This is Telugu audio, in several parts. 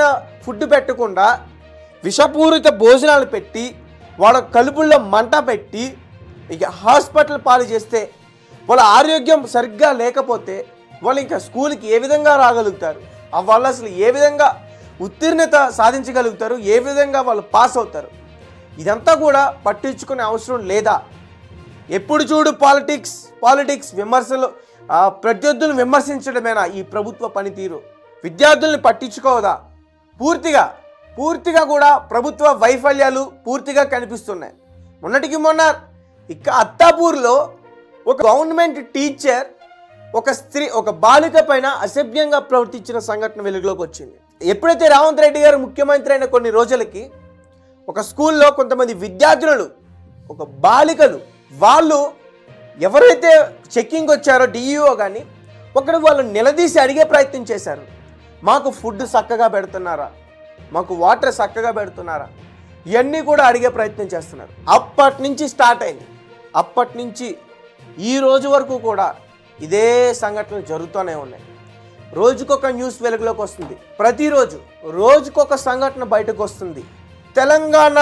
రకమైన ఫుడ్ పెట్టకుండా విషపూరిత భోజనాలు పెట్టి వాళ్ళ కలుపుల్లో మంట పెట్టి ఇక హాస్పిటల్ పాలు చేస్తే వాళ్ళ ఆరోగ్యం సరిగ్గా లేకపోతే వాళ్ళు ఇంకా స్కూల్కి ఏ విధంగా రాగలుగుతారు? వాళ్ళు అసలు ఏ విధంగా ఉత్తీర్ణత సాధించగలుగుతారు? ఏ విధంగా వాళ్ళు పాస్ అవుతారు? ఇదంతా కూడా పట్టించుకునే అవసరం లేదా? ఎప్పుడు చూడు పాలిటిక్స్ పాలిటిక్స్ విమర్శలు ప్రత్యర్థులను విమర్శించడమేనా ఈ ప్రభుత్వ పనితీరు? విద్యార్థుల్ని పట్టించుకోవదా పూర్తిగా పూర్తిగా కూడా ప్రభుత్వ వైఫల్యాలు పూర్తిగా కనిపిస్తున్నాయి. మొన్నటికి మొన్న ఇక అత్తాపూర్లో ఒక గవర్నమెంట్ టీచర్ ఒక స్త్రీ ఒక బాలిక పైన అసభ్యంగా ప్రవర్తించిన సంఘటన వెలుగులోకి వచ్చింది. ఎప్పుడైతే రేవంత్ రెడ్డి గారు ముఖ్యమంత్రి అయిన కొన్ని రోజులకి ఒక స్కూల్లో కొంతమంది విద్యార్థులు ఒక బాలికలు వాళ్ళు ఎవరైతే చెక్కింగ్ వచ్చారో డిఈఓ కానీ ఒకడు వాళ్ళు నిలదీసి అడిగే ప్రయత్నం చేశారు. మాకు ఫుడ్ చక్కగా పెడుతున్నారా? మాకు వాటర్ చక్కగా పెడుతున్నారా? ఇవన్నీ కూడా అడిగే ప్రయత్నం చేస్తున్నారు. అప్పటి నుంచి స్టార్ట్ అయింది. అప్పటి నుంచి ఈ రోజు వరకు కూడా ఇదే సంఘటనలు జరుగుతూనే ఉన్నాయి. రోజుకొక న్యూస్ వెలుగులోకి వస్తుంది. ప్రతిరోజు రోజుకొక సంఘటన బయటకు వస్తుంది. తెలంగాణ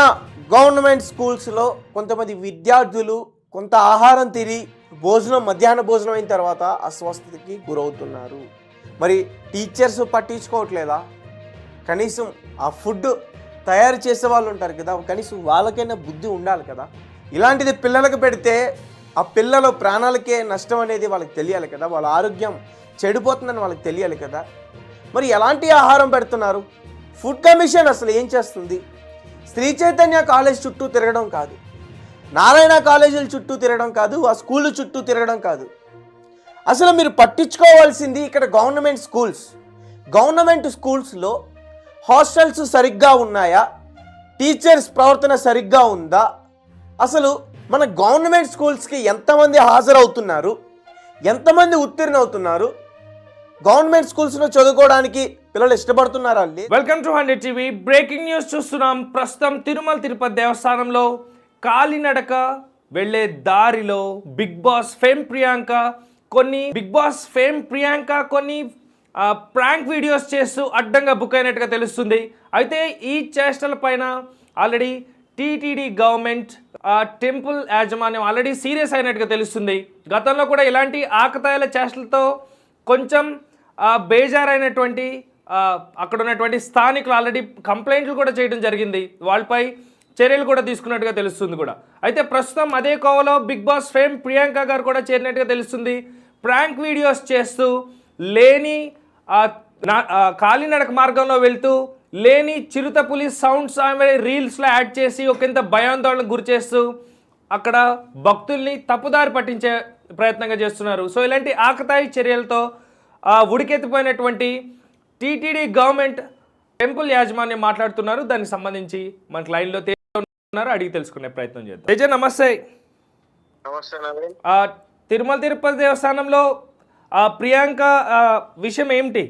గవర్నమెంట్ స్కూల్స్లో కొంతమంది విద్యార్థులు కొంత ఆహారం తిరిగి భోజనం మధ్యాహ్న భోజనం అయిన తర్వాత అస్వస్థతకి గురవుతున్నారు. మరి టీచర్స్ పట్టించుకోవట్లేదా? కనీసం ఆ ఫుడ్ తయారు చేసే వాళ్ళు ఉంటారు కదా కనీసం వాళ్ళకైనా బుద్ధి ఉండాలి కదా. ఇలాంటిది పిల్లలకు పెడితే ఆ పిల్లల ప్రాణాలకే నష్టం అనేది వాళ్ళకి తెలియాలి కదా వాళ్ళ ఆరోగ్యం చెడిపోతుందని వాళ్ళకి తెలియాలి కదా. మరి ఎలాంటి ఆహారం పెడుతున్నారు? ఫుడ్ కమిషన్ అసలు ఏం చేస్తుంది? శ్రీ చైతన్య కాలేజ్ చుట్టూ తిరగడం కాదు. నారాయణ కాలేజీల చుట్టూ తిరగడం కాదు ఆ స్కూల్ చుట్టూ తిరగడం కాదు. అసలు మీరు పట్టించుకోవాల్సింది ఇక్కడ గవర్నమెంట్ స్కూల్స్. గవర్నమెంట్ స్కూల్స్లో హాస్టల్స్ సరిగ్గా ఉన్నాయా? టీచర్స్ ప్రవర్తన సరిగ్గా ఉందా? అసలు మన గవర్నమెంట్ స్కూల్స్కి ఎంతమంది హాజరవుతున్నారు? ఎంతమంది ఉత్తీర్ణ అవుతున్నారు గవర్నమెంట్ స్కూల్స్లో చదువుకోవడానికి పిల్లలు ఇష్టపడుతున్నారా? అండి welcome to hundred TV. Breaking news చూస్తున్నాం. ప్రస్తుతం తిరుమల తిరుపతి దేవస్థానంలో కాలినడక వెళ్ళే దారిలో బిగ్ బాస్ ఫేమ్ ప్రియాంక కొన్ని బిగ్ బాస్ ఫేమ్ ప్రియాంక కొన్ని ప్రాంక్ వీడియోస్ చేస్తూ అడ్డంగా బుక్ అయినట్టుగా తెలుస్తుంది. అయితే ఈ చేష్టల పైన ఆల్రెడీ టీటీడీ గవర్నమెంట్ టెంపుల్ యాజమాన్యం ఆల్రెడీ సీరియస్ అయినట్టుగా తెలుస్తుంది. గతంలో కూడా ఇలాంటి ఆకతాయిల చేష్టలతో కొంచెం బేజారైనటువంటి అక్కడ ఉన్నటువంటి స్థానికులు ఆల్రెడీ కంప్లైంట్లు కూడా చేయడం జరిగింది. వాళ్ళపై చర్యలు కూడా తీసుకున్నట్టుగా తెలుస్తుంది కూడా. అయితే ప్రస్తుతం అదే కోవలో బిగ్ బాస్ ఫేమ్ ప్రియాంక గారు కూడా చేరినట్టుగా తెలుస్తుంది. ప్రాంక్ వీడియోస్ చేస్తూ లేని కాలినడక మార్గంలో వెళ్తూ లేని చిరుత పులి సౌండ్స్ ఆమె రీల్స్లో యాడ్ చేసి ఒకంత భయాందోళనకు గురి చేస్తూ అక్కడ భక్తుల్ని తప్పుదారి పట్టించే ప్రయత్నంగా చేస్తున్నారు. సో ఇలాంటి ఆకతాయి చర్యలతో ఉడికెత్తిపోయినటువంటి టీటీడీ గవర్నమెంట్ టెంపుల్ యాజమాన్యం మాట్లాడుతున్నారు. దానికి సంబంధించి మనకి లైన్లో ఉన్నారు అడిగి తెలుసుకునే ప్రయత్నం చేద్దాం. తేజ నమస్తే. నమస్తే తిరుమల తిరుపతి దేవస్థానంలో ప్రియాంక విషయం ఏమిటి?